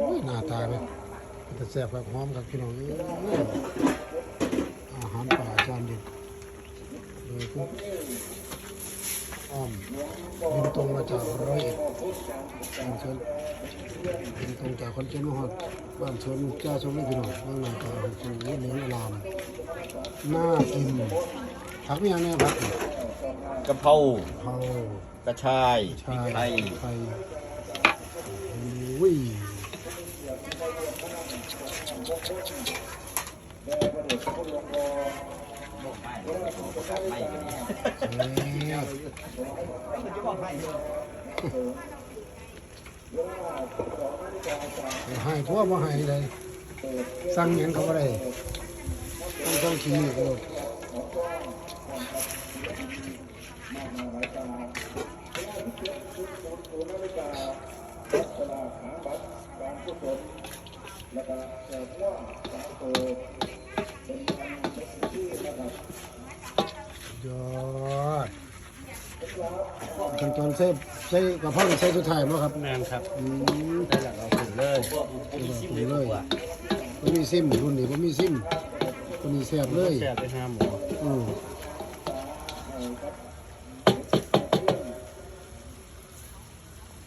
อ้ยหน้าตาเลยแต่แซ่บครับหอมครับพี่น้องเอ้ยอาหารป่าจานเด็ดโดยพวกอ้อมบินตรงมาจากร้อยเอ็ดบินชนบินตรงจากคอนเจนมาฮอดบ้านสวนลูกจ้าชมเลยพี่น้องเมืองหน้าตาของคุณเหลืองอลามน่ากินผักไม่ยังแน่ผักกะเพราเผากระชายพชาริกยไทยไทยโอ้ยไม่ก็ดีแซ่บ ให้ทั่วมาให้เลยสั่งหยังเขาก็ได้ต้องต้องขี้มือกัน ยอดขั้นตอนใส่ใส่กระเพราใส่สุดท้ายมั้งครับแมนครับอืมได้หลักเราถึงเลยนี่เลยบ่มีซิมรุ่นนี้บ่มีซิมรุ่นนี้แซ่บเลยแซ่บไปห้าหมูอืม